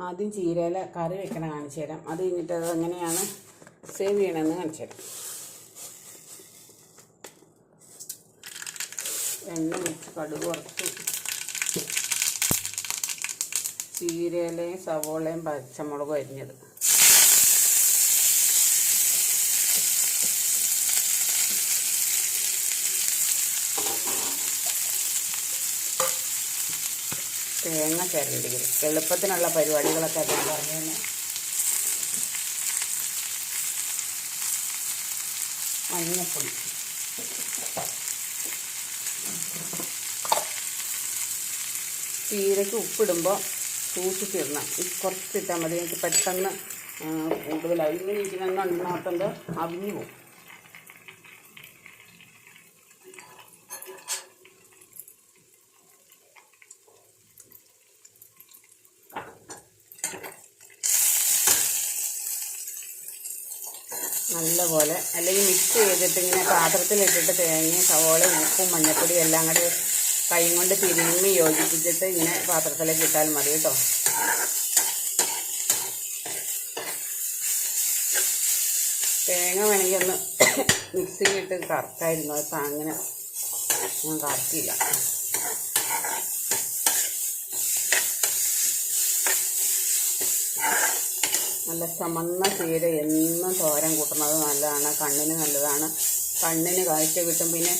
ആദ്യം ചീരയില കറി വെക്കണ കാണിച്ചു തരാം. അത് കഴിഞ്ഞിട്ട് അത് എങ്ങനെയാണ് സേവ് ചെയ്യണമെന്ന് കാണിച്ചു തരാം. എണ്ണ വെച്ച് കടുക് കുറച്ച് ചീരയിലയും സവോളയും പച്ചമുളകും അരിഞ്ഞത്. തേങ്ങ ചേരേണ്ടി വരും എളുപ്പത്തിനുള്ള പരിപാടികളൊക്കെ ഞാൻ പറഞ്ഞു തന്നെ. മഞ്ഞപ്പൊടി. ചീരയ്ക്ക് ഉപ്പിടുമ്പോൾ സൂക്ഷിച്ചിടണം കുറച്ചിട്ടാൽ മതി. എനിക്ക് പെട്ടെന്ന് കൂടുതലായി. ഇങ്ങനെ ഇരിക്കുന്ന നോക്കുമ്പോൾ അവിഞ്ഞു പോകും. നല്ലപോലെ അല്ലെങ്കിൽ മിക്സ് ചെയ്തിട്ട് ഇങ്ങനെ പാത്രത്തിലിട്ടിട്ട് തേങ്ങയും സവോളയും ഉപ്പും മഞ്ഞപ്പൊടിയും എല്ലാം കൂടി കൈ കൊണ്ട് തിരുമ്മി യോജിപ്പിച്ചിട്ട് ഇങ്ങനെ പാത്രത്തിലേക്ക് ഇട്ടാൽ മതി കേട്ടോ. തേങ്ങ വേണമെങ്കിൽ ഒന്ന് മിക്സിയിലിട്ട് കറക്കായിരുന്നു. അപ്പം അങ്ങനെ ഞാൻ കറക്കിയില്ല. നല്ല ചമന്ന ചീര എന്നും തോരൻ കൂട്ടുന്നത് നല്ലതാണ് കണ്ണിന് നല്ലതാണ്. കണ്ണിന് കാഴ്ച കിട്ടും. പിന്നെ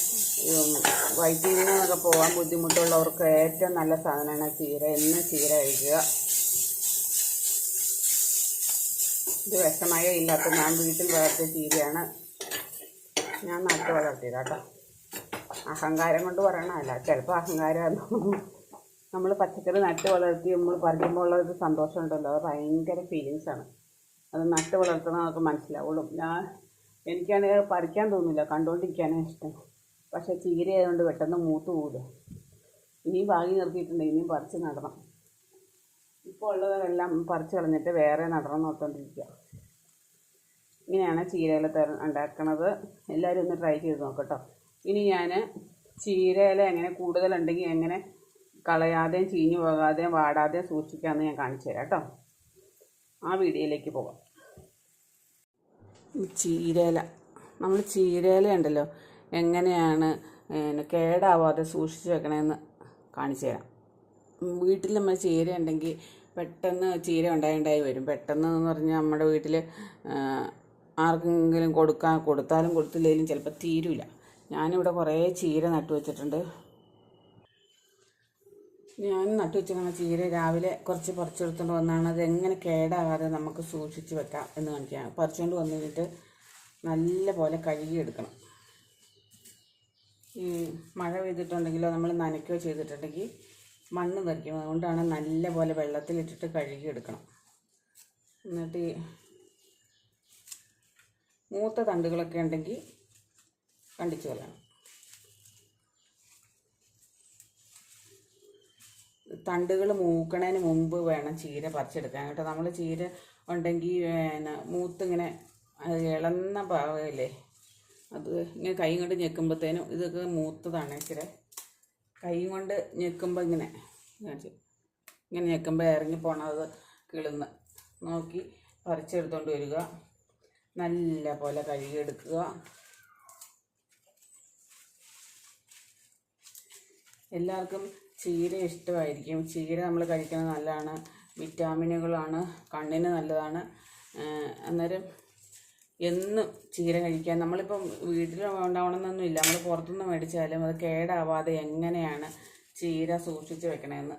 വയറ്റിൽ നിന്നൊക്കെ പോകാൻ ബുദ്ധിമുട്ടുള്ളവർക്ക് ഏറ്റവും നല്ല സാധനമാണ് ചീര. എന്നും ചീര കഴിക്കുക. ഇത് വിഷമയോ ഇല്ലാത്ത ഞാൻ വീട്ടിൽ വളർത്തിയ ചീരയാണ്. ഞാൻ നട്ടു വളർത്തിയത് കേട്ടോ അഹങ്കാരം കൊണ്ട് പറയണമല്ല ചിലപ്പോൾ അഹങ്കാരമാണ് നമ്മൾ പച്ചക്കറി നട്ട് വളർത്തി നമ്മൾ പറിക്കുമ്പോൾ ഉള്ള ഒരു സന്തോഷമുണ്ടല്ലോ. അത് ഭയങ്കര ഫീലിങ്സാണ് അത് നട്ട് വളർത്തണം നമുക്ക് മനസ്സിലാവുള്ളൂ. ഞാൻ എനിക്കാണെങ്കിൽ പറിക്കാൻ തോന്നില്ല കണ്ടുകൊണ്ടിരിക്കാനേ ഇഷ്ടം. പക്ഷേ ചീര ആയതുകൊണ്ട് പെട്ടെന്ന് മൂത്ത് പോകുക ഇനിയും വാങ്ങി നിർത്തിയിട്ടുണ്ട്. ഇനിയും പറിച്ച് നടണം. ഇപ്പോൾ ഉള്ളതെല്ലാം പറിച്ച് കളഞ്ഞിട്ട് വേറെ നടണം നോക്കിക്കൊണ്ടിരിക്കുക ഇങ്ങനെയാണ് ചീരയില തര ഉണ്ടാക്കണത്. എല്ലാവരും ഒന്ന് ട്രൈ ചെയ്ത് നോക്കട്ടോ. ഇനി ഞാൻ ചീരയില എങ്ങനെ കൂടുതലുണ്ടെങ്കിൽ എങ്ങനെ കളയാതെയും ചീഞ്ഞു പോകാതെയും വാടാതെയും സൂക്ഷിക്കാമെന്ന് ഞാൻ കാണിച്ചു തരാം കേട്ടോ. ആ വീഡിയോയിലേക്ക് പോകാം. ചീരയില. നമ്മൾ ചീരയില ഉണ്ടല്ലോ എങ്ങനെയാണ് കേടാവാതെ സൂക്ഷിച്ച് വെക്കണമെന്ന് കാണിച്ചു തരാം. വീട്ടിൽ നമ്മൾ ചീര ഉണ്ടെങ്കിൽ പെട്ടെന്ന് ചീര ഉണ്ടായി ഉണ്ടായി വരും. പെട്ടെന്ന് എന്ന് പറഞ്ഞാൽ നമ്മുടെ വീട്ടിൽ ആർക്കെങ്കിലും കൊടുക്കാൻ കൊടുത്താലും കൊടുത്തില്ലെങ്കിലും ചിലപ്പോൾ തീരില്ല ഞാനിവിടെ കുറേ ചീര നട്ടു വെച്ചിട്ടുണ്ട് ഞാൻ നട്ടു വെച്ചിരിക്കുന്ന ചീര രാവിലെ കുറച്ച് പറിച്ചെടുത്തുകൊണ്ട് വന്നാണ്. അത് എങ്ങനെ കേടാകാതെ നമുക്ക് സൂക്ഷിച്ച് വെക്കാം എന്ന് കാണിക്കാം പറിച്ചുകൊണ്ട് വന്നു കഴിഞ്ഞിട്ട് നല്ല പോലെ കഴുകിയെടുക്കണം. ഈ മഴ പെയ്തിട്ടുണ്ടെങ്കിലോ നമ്മൾ നനയ്ക്കുകയോ ചെയ്തിട്ടുണ്ടെങ്കിൽ മണ്ണ് തെറിക്കും അതുകൊണ്ടാണ് നല്ല പോലെ വെള്ളത്തിലിട്ടിട്ട് കഴുകിയെടുക്കണം. എന്നിട്ട് ഈ മൂത്ത തണ്ടുകളൊക്കെ ഉണ്ടെങ്കിൽ കണ്ടിച്ചു കളയണം. തണ്ടുകൾ മൂക്കണതിന് മുമ്പ് വേണം ചീര പറിച്ചെടുക്കാൻ. കേട്ടോ നമ്മൾ ചീര ഉണ്ടെങ്കിൽ പിന്നെ മൂത്തിങ്ങനെ ഇളന്ന ഭാഗമില്ലേ അത് ഇങ്ങനെ കൈ കൊണ്ട് ഞെക്കുമ്പോഴത്തേനും ഇതൊക്കെ മൂത്തതാണ് ഇച്ചിരി. കൈ കൊണ്ട് ഞെക്കുമ്പോൾ ഇങ്ങനെ ഇങ്ങനെ ഞെക്കുമ്പോൾ ഇറങ്ങി പോണത് കിളുന്ന്. നോക്കി പറിച്ചെടുത്തോണ്ട് വരിക. നല്ല പോലെ കഴുകിയെടുക്കുക. എല്ലാവർക്കും ചീര ഇഷ്ടമായിരിക്കും. ചീര നമ്മൾ കഴിക്കുന്നത് നല്ലതാണ്. വിറ്റാമിനുകളാണ്. കണ്ണിന് നല്ലതാണ്. അന്നേരം എന്നും ചീര കഴിക്കാൻ നമ്മളിപ്പം വീട്ടിൽ ഉണ്ടാവണമെന്നൊന്നുമില്ല. നമ്മൾ പുറത്തുനിന്ന് മേടിച്ചാലും അത് കേടാവാതെ എങ്ങനെയാണ് ചീര സൂക്ഷിച്ച് വെക്കണമെന്ന്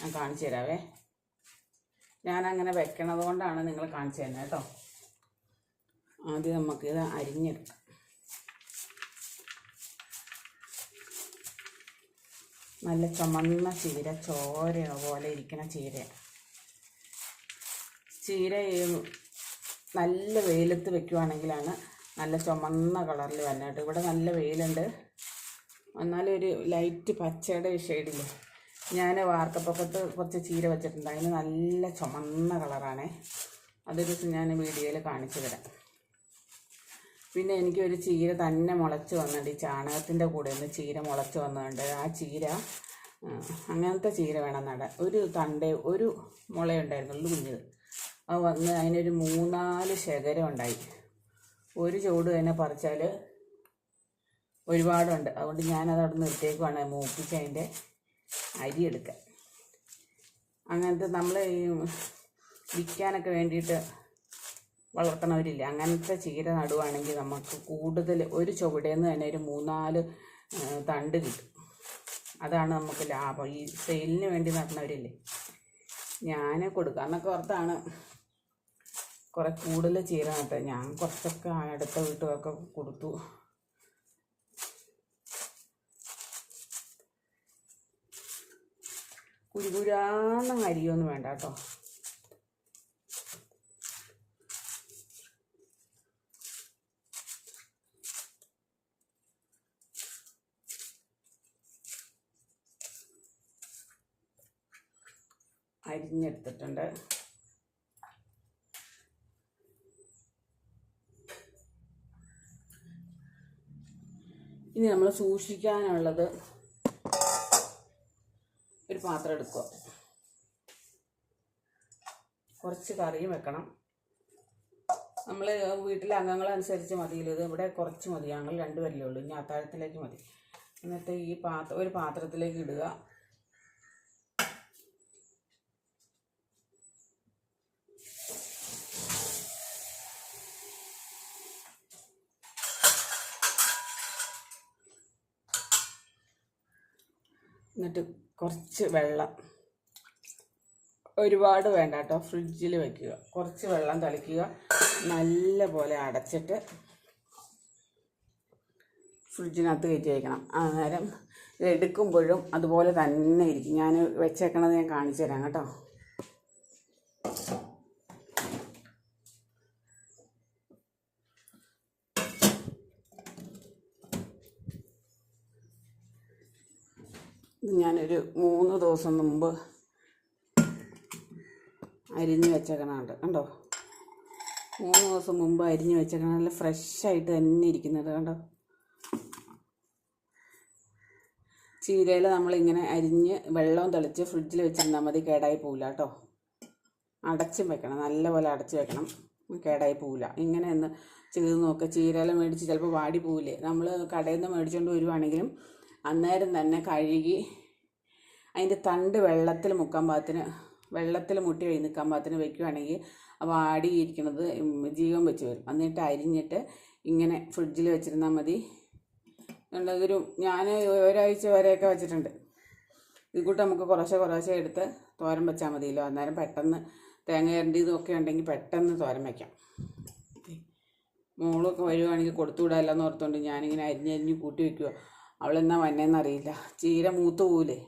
ഞാൻ കാണിച്ചു തരാവേ. ഞാനങ്ങനെ വെക്കണത് കൊണ്ടാണ് നിങ്ങൾ കാണിച്ചു തരുന്നത് കേട്ടോ. ആദ്യം നമുക്കിത് അരിഞ്ഞെടുക്കാം. നല്ല ചുമന്ന ചീര ചോര പോലെ ഇരിക്കണ ചീര. ചീര നല്ല വെയിലത്ത് വെക്കുവാണെങ്കിലാണ് നല്ല ചുമന്ന കളറിൽ വന്നിട്ട് ഇവിടെ നല്ല വെയിലുണ്ട്. എന്നാലും ഒരു ലൈറ്റ് പച്ചയുടെ ഷെയ്ഡില്ലേ. ഞാൻ വാർക്കപ്പക്കത്ത് കുറച്ച് ചീര വെച്ചിട്ടുണ്ട്. അതിന് നല്ല ചുമന്ന കളറാണേ. അതൊരു ഞാൻ വീഡിയോയിൽ കാണിച്ചു തരാം. പിന്നെ എനിക്കൊരു ചീര തന്നെ മുളച്ച് വന്നിട്ടുണ്ട്. ഈ ചാണകത്തിന്റെ കൂടെ ഒന്ന് ചീര മുളച്ച് വന്നിട്ടുണ്ട്. ആ ചീര അങ്ങനത്തെ ചീര വേണം നടാൻ ഒരു തണ്ട ഒരു മുളയുണ്ടായിരുന്നുള്ളൂ കുഞ്ഞത്. അത് വന്ന് അതിനൊരു മൂന്നാൽ ശകരം ഉണ്ടായി. ഒരു ചൂട് തന്നെ പറിച്ചാൽ ഒരുപാടുണ്ട്. അതുകൊണ്ട് ഞാനത് അവിടെ നിർത്തിയേക്കുവാണ് മൂപ്പിച്ച് അതിന്റെ അരി എടുക്കാൻ. അങ്ങനത്തെ നമ്മൾ ഈ വിൽക്കാനൊക്കെ വേണ്ടിയിട്ട് വളർത്തണവരില്ല. അങ്ങനത്തെ ചീര നടുവാണെങ്കിൽ നമുക്ക് കൂടുതൽ ഒരു ചുവടേന്ന് തന്നെ ഒരു മൂന്നാൽ തണ്ട് കിട്ടും. അതാണ് നമുക്ക് ലാഭം. ഈ സെയിലിന് വേണ്ടി നടന്നവരില്ലേ? ഞാൻ കൊടുക്കാന്നൊക്കെ ഓർത്താണ് കുറെ കൂടുതൽ ചീര നട്ടത്. ഞാൻ കുറച്ചൊക്കെ അടുത്ത വീട്ടുകാർക്ക് കൊടുത്തു. കുരുകുരാന്ന് അരിയൊന്നും വേണ്ട കേട്ടോ. അരിഞ്ഞെടുത്തിട്ടുണ്ട്. ഇനി നമ്മൾ സൂക്ഷിക്കാനുള്ളത് ഒരു പാത്രം എടുക്കുക. കുറച്ച് കറിയും വെക്കണം. നമ്മൾ വീട്ടിലെ അംഗങ്ങളനുസരിച്ച് ഇത് ഇവിടെ കുറച്ച് മതി. ഞങ്ങൾ രണ്ടുപേരല്ലേ ഉള്ളൂ ഇനി അത്താഴത്തിലേക്ക് മതി. എന്നിട്ട് ഈ പാത്ര ഒരു പാത്രത്തിലേക്ക് ഇടുക. എന്നിട്ട് കുറച്ച് വെള്ളം. ഒരുപാട് വേണ്ട കേട്ടോ ഫ്രിഡ്ജിൽ വയ്ക്കുക കുറച്ച് വെള്ളം തളിക്കുക. നല്ല പോലെ അടച്ചിട്ട് ഫ്രിഡ്ജിനകത്ത് കയറ്റി വയ്ക്കണം അന്നേരം ഇതെടുക്കുമ്പോഴും അതുപോലെ തന്നെ ഇരിക്കും. ഞാൻ വെച്ചേക്കണത് ഞാൻ കാണിച്ചു തരാം കേട്ടോ. ഞാനൊരു മൂന്ന് ദിവസം മുമ്പ് അരിഞ്ഞ് വെച്ചേക്കണുണ്ട്. കണ്ടോ? മൂന്ന് ദിവസം മുമ്പ് അരിഞ്ഞ് വെച്ച നല്ല ഫ്രഷായിട്ട് തന്നെ ഇരിക്കുന്നത് കണ്ടോ? ചീരയിൽ നമ്മളിങ്ങനെ അരിഞ്ഞ് വെള്ളവും തെളിച്ച് ഫ്രിഡ്ജിൽ വെച്ചിരുന്നാൽ മതി കേടായി പോവില്ല കേട്ടോ. അടച്ചും വെക്കണം നല്ലപോലെ അടച്ച് വെക്കണം കേടായി പോവില്ല. ഇങ്ങനെ ഒന്ന് ചെയ്ത് നോക്കുക ചീരയില മേടിച്ച് ചിലപ്പോൾ വാടി പോവില്ലേ? നമ്മൾ കടയിൽ നിന്ന് മേടിച്ചുകൊണ്ട് വരുവാണെങ്കിലും അന്നേരം തന്നെ കഴുകി അതിന്റെ തണ്ട് വെള്ളത്തിൽ മുക്കാൻ പാകത്തിന് വെള്ളത്തിൽ മുട്ടി വഴി നിൽക്കാൻ പാകത്തിന് വെക്കുകയാണെങ്കിൽ ആ വാടിയിരിക്കുന്നത് ജീവൻ വെച്ച് വരും. എന്നിട്ട് അരിഞ്ഞിട്ട് ഇങ്ങനെ ഫ്രിഡ്ജിൽ വെച്ചിരുന്നാൽ മതി. ഒരു ഞാൻ ഒരാഴ്ച വരെയൊക്കെ വെച്ചിട്ടുണ്ട്. ഇത് കൂട്ട് നമുക്ക് കുറേശ്ശെ കുറേശ്ശെ എടുത്ത് തോരൻ വെച്ചാൽ മതിയല്ലോ. അന്നേരം പെട്ടെന്ന് തേങ്ങ ഇരണ്ടിയതൊക്കെ ഉണ്ടെങ്കിൽ പെട്ടെന്ന് തോരൻ വയ്ക്കാം മോളൊക്കെ വരുവാണെങ്കിൽ കൊടുത്തു വിടാമല്ലോ എന്ന് ഓർത്തുകൊണ്ട് ഞാനിങ്ങനെ അരിഞ്ഞരിഞ്ഞ് കൂട്ടി വെക്കുക അവളെന്നാ വന്നേന്ന് അറിയില്ല ചീര മൂത്ത് പോവില്ലേ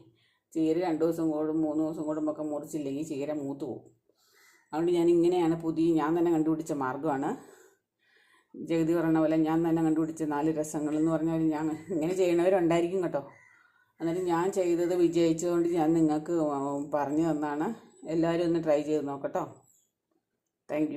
ചീര രണ്ട് ദിവസം കൂടും മൂന്ന് ദിവസം കൂടുമ്പോൾ മുറിച്ചില്ലെങ്കിൽ ചീര മൂത്ത് പോകും അതുകൊണ്ട് ഞാൻ ഇങ്ങനെയാണ് പുതിയ ഞാൻ തന്നെ കണ്ടുപിടിച്ച മാർഗമാണ്. ജഗതി പറഞ്ഞ പോലെ ഞാൻ തന്നെ കണ്ടുപിടിച്ച നാല് രസങ്ങൾ എന്ന് പറഞ്ഞാൽ ഞാൻ ഇങ്ങനെ ചെയ്യണവരുണ്ടായിരിക്കും കേട്ടോ. അന്നേരം ഞാൻ ചെയ്തത് വിജയിച്ചതുകൊണ്ട് ഞാൻ നിങ്ങൾക്ക് പറഞ്ഞു തന്നാണ്. എല്ലാവരും ഒന്ന് ട്രൈ ചെയ്ത് നോക്കട്ടോ. താങ്ക്